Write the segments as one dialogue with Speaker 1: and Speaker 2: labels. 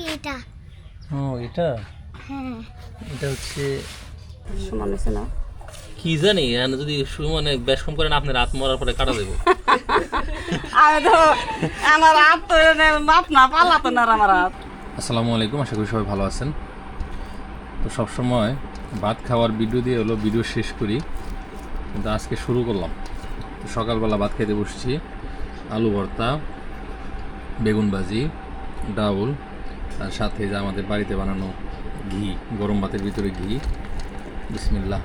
Speaker 1: কি এটা?
Speaker 2: ও এটা?
Speaker 1: হ্যাঁ।
Speaker 2: এটা হচ্ছে
Speaker 3: সমান হয়েছে না?
Speaker 2: কি জানি মানে যদি মানে বেশ কম করেন আপনি রাত মরার পরে কাটা দেবো।
Speaker 3: আমি তো আমার হাত তো মাপ না পালা তো না আমার হাত
Speaker 2: আসসালামু আলাইকুম আশা করি সবাই ভালো আছেন। তো সবসময় ভাত খাওয়ার ভিডিও দিয়ে হলো ভিডিও শেষ করি কিন্তু আজকে শুরু করলাম। তো সকালবেলা ভাত খেতে বসেছি আলু ভর্তা বেগুন ভাজি ডাউল আর সাথে যে আমাদের বাড়িতে বানানো ঘি, গরম ভাতের ভিতরে ঘি। বিসমিল্লাহ।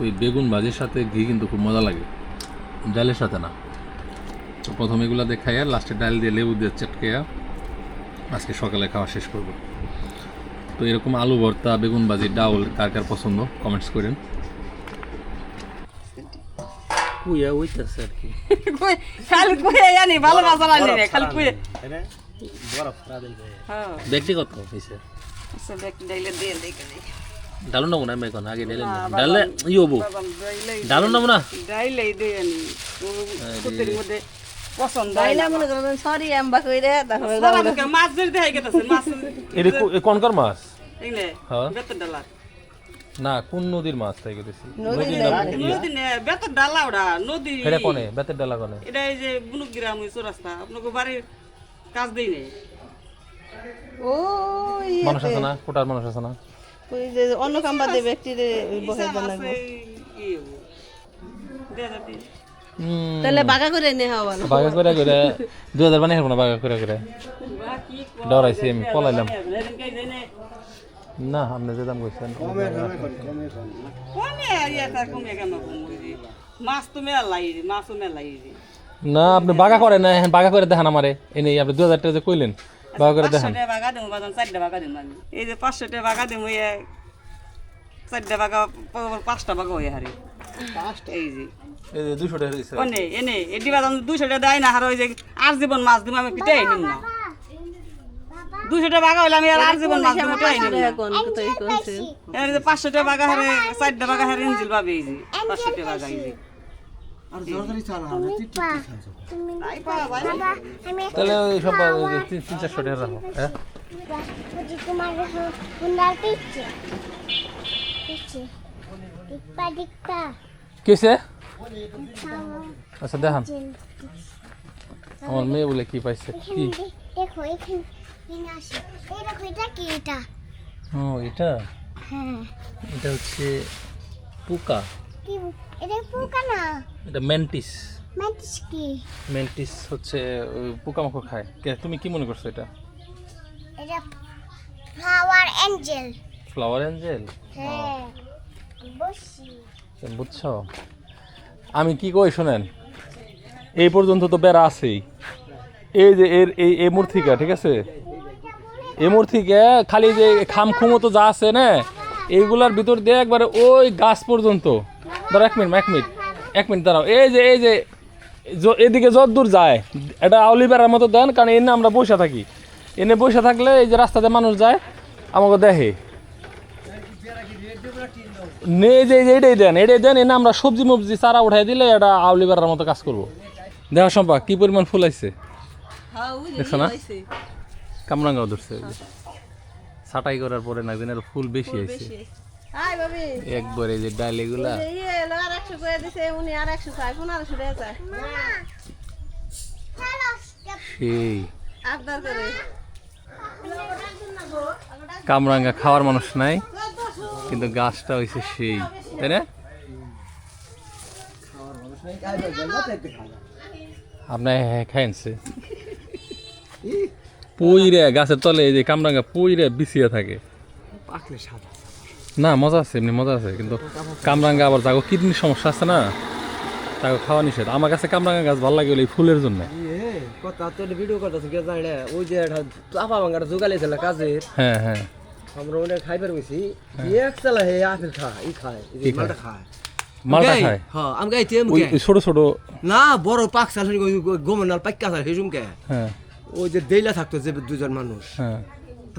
Speaker 2: ওই বেগুন ভাজির সাথে ঘি কিন্তু খুব মজা লাগে। ডালের সাথে না। তো প্রথমে এগুলো দেখাইয়া লাস্টে ডাল দিয়ে লেবু দিয়ে চটকেয়া আজকে সকালে খাওয়া শেষ করব। তো এরকম আলু ভর্তা, বেগুন ভাজি, ডাউল কার কার পছন্দ কমেন্টস করেন। কুইয়া উইতেছে আর কি।
Speaker 3: খালি কুয়ে জানি ভালো মশলা আনি রে খালি কুয়ে। হ্যাঁ।
Speaker 2: ব্যক্তিগত হয়েছে
Speaker 3: আচ্ছা দেখ ডাইলে দিয়ে দেখে দেখ
Speaker 2: ডালু না আমি এখন আগে ডালে ডালে ই হব ডালু না।
Speaker 3: ডাইলে দিয়ে আনি কুতির মধ্যে পছন্দ
Speaker 4: মনে করেন সরি আম্বা কইরে তারপরে
Speaker 3: মাছ ধরে দেখাই মাছ
Speaker 2: মাছ? হ্যাঁ।
Speaker 3: ডালা
Speaker 2: না কোন নদীর মাছ তাই গেছি?
Speaker 3: নদী নে বেতর ডালা ওটা নদী।
Speaker 2: এটা কোনে? বেতের ডালা কোনে?
Speaker 3: এটা এই যে বুনুক গ্রাম ওই চৌরাস্তা। আপনাকে বাড়ির কাজ দেই নেই।
Speaker 4: ওই
Speaker 2: মানুষ আছে না? কোটার মানুষ আছে না?
Speaker 4: ওই যে অন্য কাম্বাদে ব্যক্তিরে বহে
Speaker 2: হুম,
Speaker 4: তাহলে বাগা করে নে হওয়া
Speaker 2: বাগা করে করে। দু হাজার বানিয়ে না বাগা করে করে। ডরাইছি আমি পলাইলাম। না আপনি যে দাম কইছেন
Speaker 3: মাছ তো মেলা লাগি মাছও মেলা লাগি
Speaker 2: না আপনি বাগা করেন না এখন বাগা করে দেখান আমারে। এনে আপনি দু হাজার টাকা যে কইলেন বাগা করে দেখান।
Speaker 3: বাগা দেবো বাজান চারটা বাগা দেবো আমি। এই যে পাঁচশো টাকা বাগা দেবো এই চারটা বাগা পাঁচটা বাগা হয়ে হারি। এই যে।
Speaker 2: এই যে দুশো টাকা
Speaker 3: এনে এটি বাজান দুশো টাকা দেয় না আর ওই যে আর জীবন মাছ দিব আমি পিটাই নিম না। দুশো টাকা বাগা হইলে আমি আর আর জীবন মাছ দিব নিম না। পাঁচশো টাকা বাগা হারে চারটা বাগা হারে ইঞ্জিল পাবে এই যে পাঁচশো টাকা বাগা এই যে।
Speaker 2: তাহলে ওই সব তিন তিন চারশো টাকা রাখো হ্যাঁ? কিসে? আচ্ছা দেখান। আমার মেয়ে বলে কি পাইছে কি?
Speaker 1: দেখো
Speaker 2: ও এটা?
Speaker 1: হ্যাঁ।
Speaker 2: এটা হচ্ছে পোকা।
Speaker 1: এটা পোকা না?
Speaker 2: এটা ম্যান্টিস
Speaker 1: মাটিস কি?
Speaker 2: ম্যান্টিস হচ্ছে পোকামাকড় খায়। কে তুমি কি মনে করছ এটা?
Speaker 1: এটা ফ্লাওয়ার অ্যাঞ্জেল
Speaker 2: ফ্লাওয়ার অ্যাঞ্জেল
Speaker 1: হ্যাঁ।
Speaker 2: বুঝছ? আমি কি কই শোনেন। এই পর্যন্ত তো বেড়া আছেই। এই যে এর এই এই মূর্তিকা ঠিক আছে? এই মূর্তিকে খালি যে খাম তো যা আছে না এইগুলার ভিতর দিয়ে একবারে ওই গাছ পর্যন্ত। ধরো এক মিনিট এক মিনিট এক মিনিট দাঁড়াও। এই যে এই যে এদিকে যত দূর যায় এটা আউলি বেড়ার মতো দেন কারণ এনে আমরা বসে থাকি। এনে বসে থাকলে এই যে রাস্তাতে মানুষ যায় আমাকে দেখে। নে যে এটাই দেন এটাই দেন এনে আমরা সবজি মবজি চারা উঠাই দিলে এটা আউলি বেড়ার মতো কাজ করব। দেখা সম্পা কি পরিমাণ ফুল আইছে? দেখছ না? কামরাঙ্গাও ধরছে ওই যে। ছাটাই করার পরে না দিনের ফুল বেশি
Speaker 4: ভাবি
Speaker 2: একবার এই যে ডাল এগুলা।
Speaker 4: চায়
Speaker 2: সেই। কামরাঙ্গা খাওয়ার মানুষ নাই কিন্তু গাছটা হইছে সেই তাই না? আপনার খাইছে পুইরে গাছের তলে এই যে কামরাঙ্গা পুইরে বিছিয়ে থাকে। না মজা আছে এমনি মজা আছে কিন্তু কামরাঙ্গা আবার যাগো কিডনির সমস্যা আছে না? তাকে খাওয়া নিষেধ। আমার কাছে কামরাঙ্গা গাছ ভালো লাগে ওই ফুলের জন্য।
Speaker 5: কথা তোর ভিডিও করতেছ কে জানে ওই যে একটা চাপা ভাঙাটা জোগালিছিল কাজের?
Speaker 2: হ্যাঁ হ্যাঁ।
Speaker 5: আমরা ওটা খাইবার গেছি এক চালা হে আপেল খায় ই খায় এই
Speaker 2: খায়?
Speaker 5: মালটা খায়।
Speaker 2: মালটা
Speaker 5: গাই,
Speaker 2: খায়?
Speaker 5: হ্যাঁ
Speaker 2: ছোট ছোট।
Speaker 5: না বড় পাক চাল গোমন পাক্কা চাল হেজুম কে
Speaker 2: হ্যাঁ।
Speaker 5: ওই যে দেইলা থাকতো যে দুজন মানুষ।
Speaker 2: হ্যাঁ।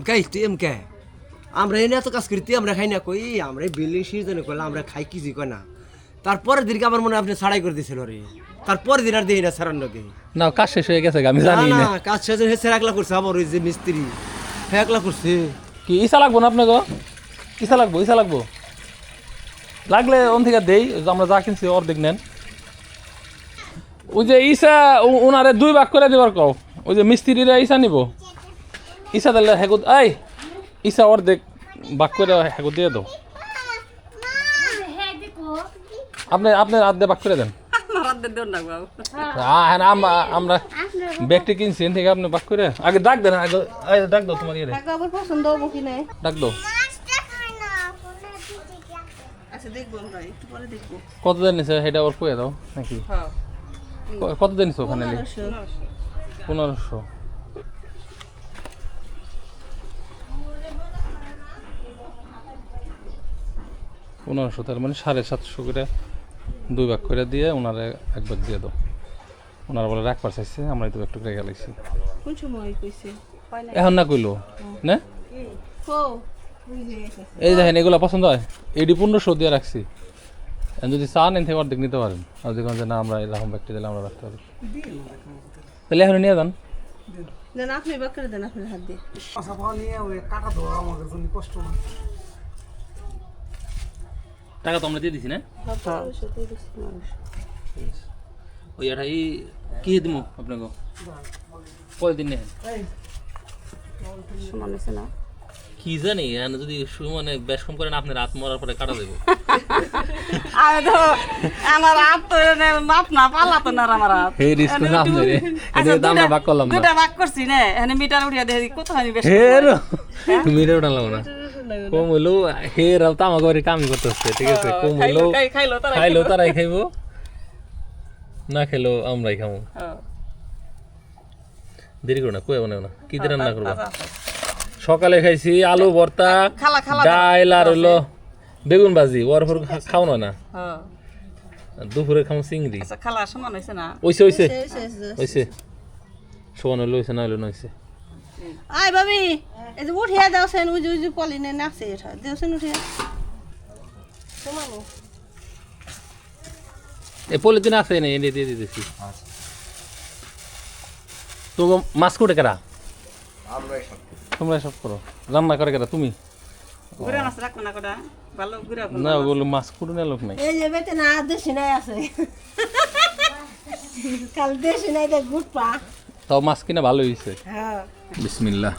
Speaker 5: গাই তুই কে? আমরা এনে এত কাজ করি তুই আমরা খাই না? কই আমরা বিল্ডিং সিজনে কইলা আমরা খাই কিছু কই না। তারপরের দিনকে আমার মনে হয় আপনি ছাড়াই করে দিয়েছিল রে। তারপর দিন আর দেখি না সারার নাকি
Speaker 2: না কাজ শেষ হয়ে গেছে আমি জানি
Speaker 5: না কাজ শেষে হেসে একলা করছে আবার ওই যে মিস্ত্রি। হ্যাঁ একলা করছে।
Speaker 2: কি ইসা লাগবো না আপনাকে? ইসা লাগবো ইসা লাগবো। লাগলে ওন থেকে দেই আমরা যা কিনছি অর্ধেক নেন। ওই যে ইসা উনারে দুই ভাগ করে দেবার কও। ওই যে মিস্ত্রিরা ইসা নিব। ইসা দিলে হেগু এই ইসা অর্ধেক ভাগ করে হেগু দিয়ে দাও। আপনি আপনি রাত দিয়ে ভাগ করে দেন।
Speaker 3: আমার
Speaker 2: হ্যাঁ, ব্যাগটি কিনছি থেকে আপনি ভাগ করে আগে ডাক দেন আগে ডাক দাও তোমার ইয়ে
Speaker 4: পছন্দ হব কি
Speaker 2: ডাক দাও।
Speaker 3: আচ্ছা দেখব আমরা একটু পরে দেখব।
Speaker 2: কত দিন নিছে? সেটা ওর কয়ে দাও নাকি?
Speaker 3: হ্যাঁ।
Speaker 2: কত দিন ওখানে পনেরোশো। পনেরোশো। তার মানে সাড়ে সাতশো করে দুই ভাগ করে দিয়ে ওনারে এক ভাগ দিয়ে দাও। ওনারা বলে রাখবার চাইছে আমরা তো একটু রেখে গেলাইছি
Speaker 4: কোন
Speaker 2: এখন না কইলো? না? এই দেখেন এগুলো পছন্দ হয়? এডি পনেরোশো দিয়ে রাখছি। যদি চান এন থেকে অর্ধেক নিতে পারেন। আর যদি যে না আমরা এরকম ব্যক্তি দিলে আমরা রাখতে পারি তাহলে এখন নিয়ে যান।
Speaker 4: দেন আপনি বাক দেন আপনার হাত দিয়ে।
Speaker 2: টাকা তো আমরা দিয়ে দিছি না? ওই এটা এই কি দিব আপনাকে? কয়দিন নেন?
Speaker 3: সমান হয়েছে না।
Speaker 2: কি জানি যদি মানে বেশ কম করেন আপনি রাত মরার পরে কাটা দেবো।
Speaker 3: আমি তো আমার হাত তো এনে মাপ না পালা তো না রে আমার হাত।
Speaker 2: হে রিস্ক না আপনি রে।
Speaker 3: আচ্ছা,
Speaker 2: এটা দাম
Speaker 3: দুইটা-
Speaker 2: ভাগ করলাম না।
Speaker 3: দুইটা ভাগ করছি নে। এখানে মিটার উঠিয়ে দেখি কতখানি বেশি
Speaker 2: হে রো। তুমি রে উঠালাম না। কম হইল হে রাও তো আমাকে বাড়ি কামই করতেছে ঠিক আছে? কম হইল
Speaker 3: খাইলো খাই- খাইলো তারা
Speaker 2: খাইলো তারাই খাইবো। না খেলো আমরাই খাব
Speaker 3: হ্যাঁ।
Speaker 2: দেরি করো না কয়ে বানাবো না? কি দিয়ে রান্না করব?
Speaker 3: আচ্ছা, আচ্ছা।
Speaker 2: সকালে খাইছি আলু ভর্তা ডাল আর হলো বেগুন ভাজি ওর পর খাও না? না। দুপুরে খাও চিংড়ি।
Speaker 3: আচ্ছা খালা সমান হয়েছে না।
Speaker 2: ওইসে সমান হইল ওইসে না হইল না হইছে।
Speaker 4: আয় এই যে উঠিয়া দাওছেন উজু উজু পলিনে নাচে এটা। দেওছেন উঠিয়া। সমানো।
Speaker 2: এই পলিথিন আছে না এনে দিয়ে দিতেছি। তো মাছ কোটে কেরা? তোমরা সব করো। রান্না করে কেরা? তুমি?
Speaker 3: ঘুরে মাছ রাখব না কটা? ভালো ঘুরে
Speaker 2: না ওগুলো মাছ কুটে না লোক নাই।
Speaker 4: এই যে বেতে না দেশি নাই আছে। কাল দেশি নাই দেখ গুট পা।
Speaker 2: তাও মাছ কিনা ভালো হয়েছে
Speaker 4: হ্যাঁ।
Speaker 2: বিসমিল্লাহ।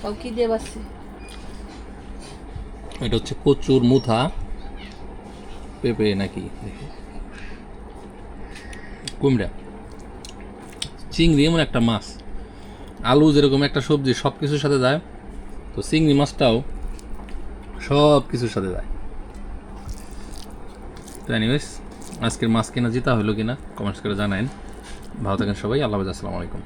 Speaker 4: তাও কি দিয়ে বাসছে?
Speaker 2: এটা হচ্ছে কচুর মুথা। পেঁপে নাকি? দেখি কুমড়া। চিংড়ি এমন একটা মাছ। আলু যেরকম একটা সবজি সব কিছুর সাথে যায়। তো চিংড়ি মাছটাও সব কিছুর সাথে যায়। তো এনিওয়েজ আজকের মাছ কেনা জিতা হলো কিনা কমেন্টস করে জানাইন। ভালো থাকেন সবাই, আল্লাহ আসসালামু আলাইকুম।